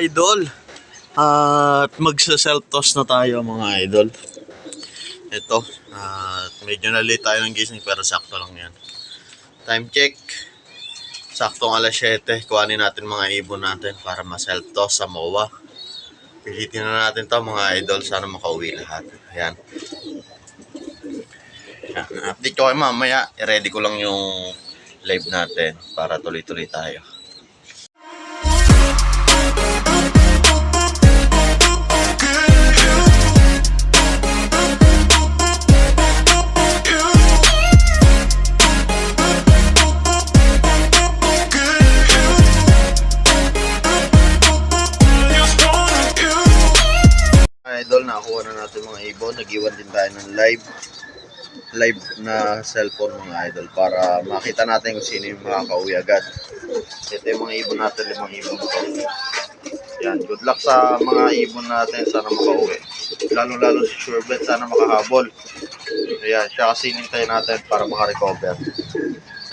idol. At magsa-self toss na tayo mga idol. Ito, at medyo na late tayo ng gising pero sakto lang yan. Time check. Saktong alas 7. Kuhanin natin mga ibon natin para ma-self toss sa MOA. Pilitin na natin to mga idol. Sana makauwi lahat. Ayan. Ayan. Update ko kayo mamaya. I-ready ko lang yung live natin para tuloy-tuloy tayo. Nag-iwan din tayo ng live live na cellphone mga idol para makita natin kung sino yung makakauwi agad. Ito yung mga ibon natin, limang ibon ko. Yan, good luck sa mga ibon natin. Sana makauwi. Lalo-lalo si Surebet, sana makahabol. Ayan, siya kasi hinintay natin para makarecover.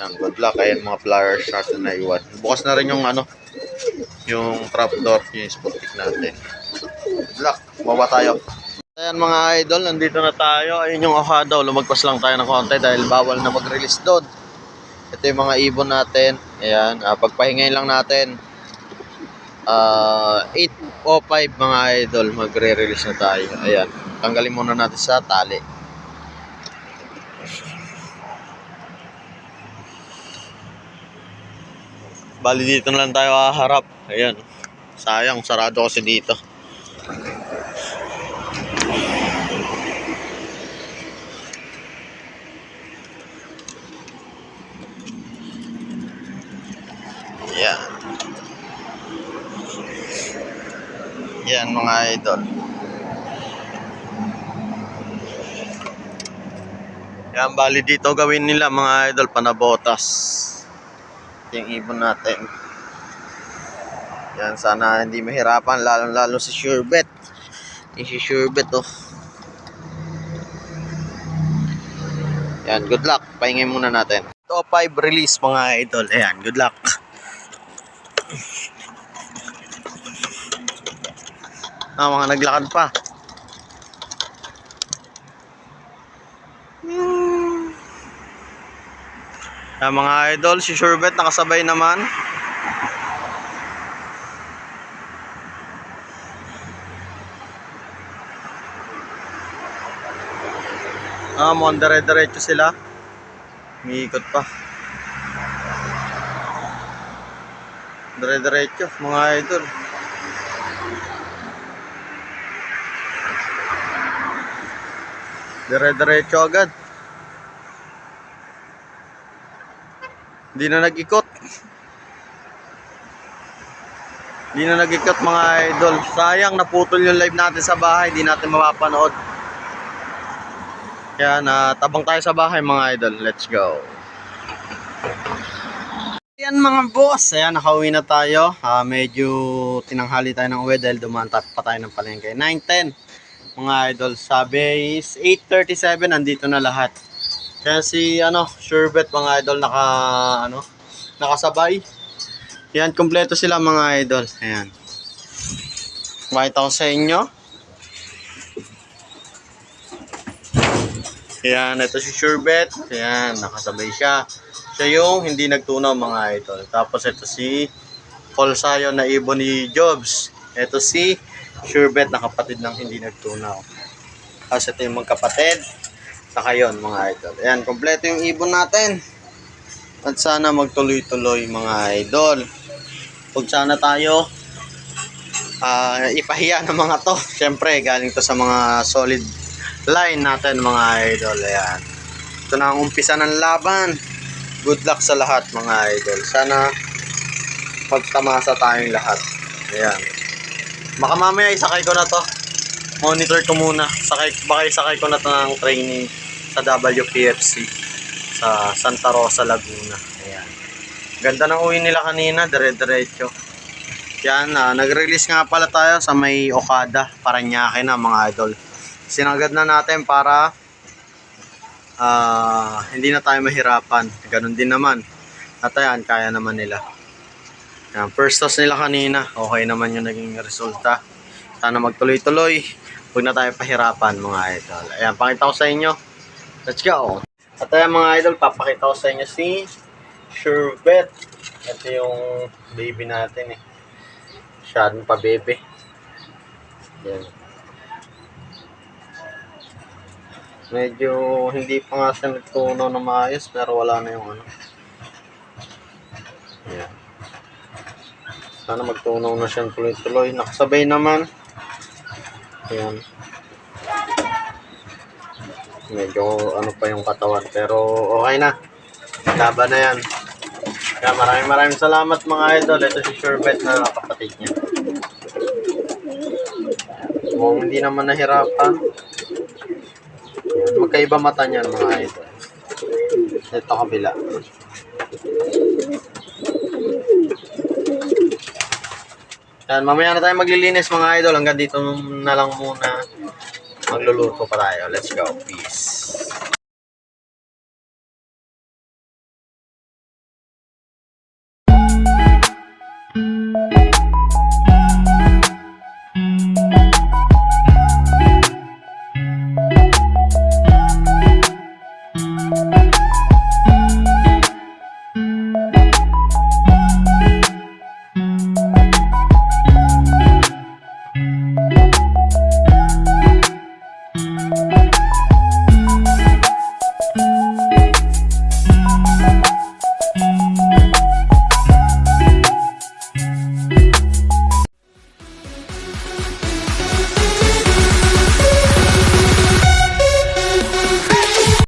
Yan, good luck. Ayan, mga flyers natin na iwan. Bukas na rin yung ano, yung trapdoor, yung spottik natin. Good luck. Bawa tayo. Ayan mga idol, nandito na tayo. Ayun yung Okada. Lumagpas lang tayo ng konti dahil bawal na mag-release doon. Ito yung mga ibon natin. Ayan, ah, pagpahingayin lang natin. Ah, 8.05 mga idol, magre-release na tayo. Ayan, tanggalin muna natin sa tali. Bali dito na lang tayo haharap. Ayan. Sayang, sarado kasi dito. Yan. Yan mga idol. Yan, bali dito gawin nila mga idol panabotas. Yung ibon natin. Yan, sana hindi mahirapan, lalo-lalo si Surebet. Yung si Surebet, oh. Yan, good luck. Pahingay muna natin. Top 5 release mga idol. Ayan, good luck. Ah, mga naglakad pa. Ah, mga idol, si Surebet nakasabay naman. Ah, mukhang dire-diretso sila. Umiikot pa. Dire-diretso, mga idol. Dire-diretso agad. Hindi na nag-ikot. Hindi na nag-ikot mga idol. Sayang, naputol yung live natin sa bahay. Hindi natin mapapanood. Kaya na tabang tayo sa bahay mga idol. Let's go. Ayan mga boss. Ayan, nakauwi na tayo. Ah, medyo tinanghali tayo ng uwi dahil dumaan pa tayo ng palengke. 9.10 mga idol. Sabi is 8.37. Nandito na lahat. Kaya si ano, Surebet mga idol naka ano, nakasabay. Yan, kompleto sila mga idol. Ayan. Makita ko sa inyo. Ayan, ito si Surebet. Ayan, nakasabay siya. Siya yung hindi nagtunaw mga idol. Tapos ito si Paul Sayo na ibon ni Jobs. Ito si Surebet na kapatid ng hindi nagtunaw. Tapos ito yung magkapatid. Saka yun mga idol. Ayan, kompleto yung ibon natin. At sana magtuloy-tuloy mga idol. Huwag sana tayo ah, ipahiya ng mga to. Siyempre, galing to sa mga solid line natin mga idol. Ayan. Ito na ang umpisa ng laban. Good luck sa lahat mga idol. Sana pagtamasa tayong lahat. Ayan. Baka mamaya isakay ko na to. Monitor ko muna. Sakay, baka isakay ko na to ng training sa WPFC sa Santa Rosa, Laguna. Ayan. Ganda ng uwi nila kanina, dire-diretso. Yan, ah, nag-release nga pala tayo sa may Okada, Paranaque na mga idol. Sinagad na natin para ah, hindi na tayo mahirapan. Ganun din naman. At ayan, kaya naman nila. Yan, first toss nila kanina. Okay naman yung naging resulta. Sana magtuloy-tuloy. Huwag na tayo pahirapan mga idol. Ayan, pakita ko sa inyo. Let's go! At ayan mga idol, papakita ko sa inyo si Sherbet. Ito yung baby natin eh. Masyadong pa baby. Yan. Medyo hindi pa nga siya nagtunaw na maayos pero wala na yung ano. Yan. Sana magtunaw na siya tuloy-tuloy. Nakasabay naman. Yan. Medyo ano pa yung katawan. Pero okay na. Laban na yan. Kaya maraming maraming salamat mga idol. Ito si Sherbet na kapatid niya. Kung hindi naman nahirapan. Magkaiba mata niya mga idol. Ito kabila. Yan, mamaya na tayo maglilinis mga idol. Hanggang dito na lang muna magluluto pa tayo. Let's go. Peace.